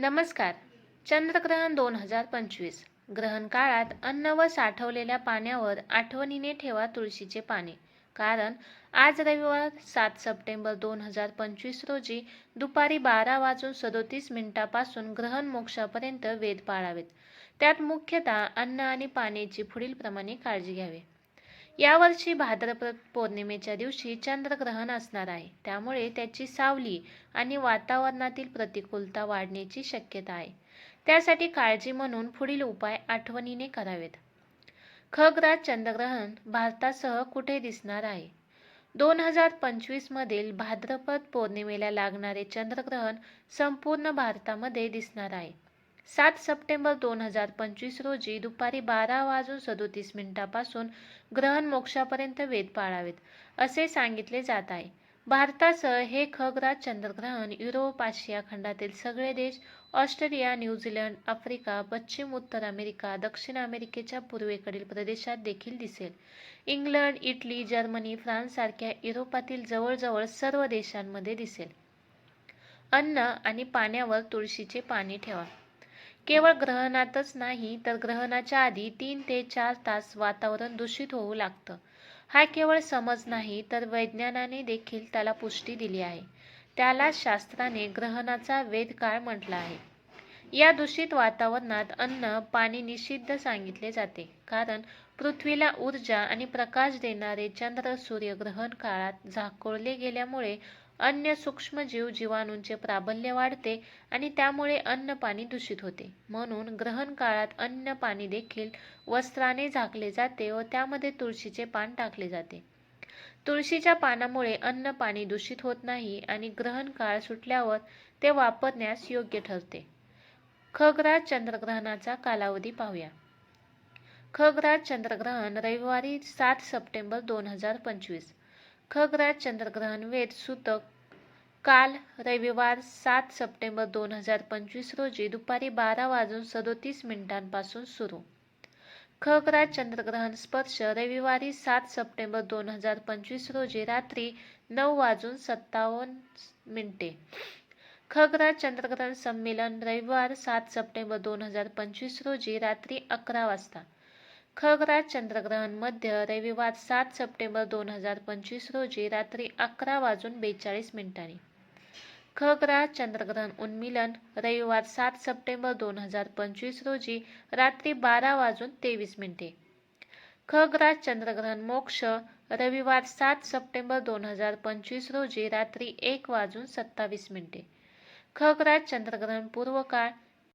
नमस्कार. चंद्रग्रहण दोन हजार पंचवीस. ग्रहण काळात अन्न व साठवलेल्या पाण्यावर आठवणीने ठेवा तुळशीचे पाने. कारण आज रविवार सात सप्टेंबर दोन हजार पंचवीस रोजी दुपारी बारा वाजून सदोतीस मिनिटापासून ग्रहण मोक्षापर्यंत वेध पाळावेत. त्यात मुख्यतः अन्न आणि पाण्याची पुढीलप्रमाणे काळजी घ्यावी. यावर्षी भाद्रपद पौर्णिमेच्या दिवशी चंद्रग्रहण असणार आहे. त्यामुळे त्याची सावली आणि वातावरणातील प्रतिकूलता वाढण्याची शक्यता आहे. त्यासाठी काळजी म्हणून पुढील उपाय आठवणीने करावेत. खगराज चंद्रग्रहण भारतासह कुठे दिसणार आहे? दोन हजार पंचवीसमधील भाद्रपद पौर्णिमेला लागणारे चंद्रग्रहण संपूर्ण भारतामध्ये दिसणार आहे. सात सप्टेंबर दोन हजार पंचवीस रोजी दुपारी बारा वाजून सदोतीस मिनिटापासून ग्रहण मोक्षापर्यंत वेध पाळावेत असे सांगितले जात आहे. भारतासह हे खगराज चंद्रग्रहण युरोप आशिया खंडातील सगळे देश ऑस्ट्रेलिया न्यूझीलंड आफ्रिका पश्चिम उत्तर अमेरिका दक्षिण अमेरिकेच्या पूर्वेकडील प्रदेशात देखील दिसेल. इंग्लंड इटली जर्मनी फ्रान्स सारख्या युरोपातील जवळजवळ सर्व देशांमध्ये दिसेल. अन्न आणि पाण्यावर तुळशीचे पाणी ठेवा. केवळ ग्रहणातच नाही तर ग्रहणाच्या आधी तीन ते चार तास वातावरण दूषित होऊ लागतं. हा केवळ समज नाही तर वैज्ञानाने देखील त्याला पुष्टी दिली आहे. त्याला शास्त्राने ग्रहणाचा वेदकाळ म्हटला आहे. या दूषित वातावरणात अन्न पाणी निषिद्ध सांगितले जाते कारण पृथ्वीला ऊर्जा आणि प्रकाश देणारे चंद्र सूर्य ग्रहण काळात झाकोळले गेल्यामुळे अन्य सूक्ष्मजीव जीवाणूंचे प्राबल्य वाढते आणि त्यामुळे अन्न पाणी दूषित होते. म्हणून ग्रहण काळात अन्न पाणी देखील वस्त्राने झाकले जाते व त्यामध्ये तुळशीचे पान टाकले जाते. तुळशीच्या पानामुळे अन्न पाणी दूषित होत नाही आणि ग्रहण काळ सुटल्यावर ते वापरण्यास योग्य ठरते. खगराज चंद्रग्रहणाचा कालावधी पाहूया. खगराज चंद्रग्रहण रविवारी सात सप्टेंबर दोन हजार पंचवीस. खगराज चंद्रग्रहण वेद सूतक काल रविवार सात सप्टेंबर दोन हजार पंचवीस रोजी दुपारी बारा वाजून सदोतीस मिनिटांपासून सुरू. खगराज चंद्रग्रहण स्पर्श रविवारी सात सप्टेंबर दोन हजार पंचवीस रोजी रात्री नऊ वाजून सत्तावन्न मिनिटे. खगराज चंद्रग्रहण संमेलन रविवार सात सप्टेंबर दोन हजार पंचवीस रोजी रात्री अकरा वाजता. खगराज चंद्रग्रहण मध्य रविवार सात सप्टेंबर दोन हजार पंचवीस रोजी रात्री अकरा वाजून बेचाळीस मिनिटांनी. खगराज चंद्रग्रहण उन्मिलन रविवार सात सप्टेंबर दोन हजार पंचवीस रोजी रात्री बारा वाजून तेवीस मिनिटे. खगराज चंद्रग्रहण मोक्ष रविवार सात सप्टेंबर दोन हजार पंचवीस रोजी रात्री एक वाजून सत्तावीस मिनिटे. खगराज चंद्रग्रहण पूर्वकाळ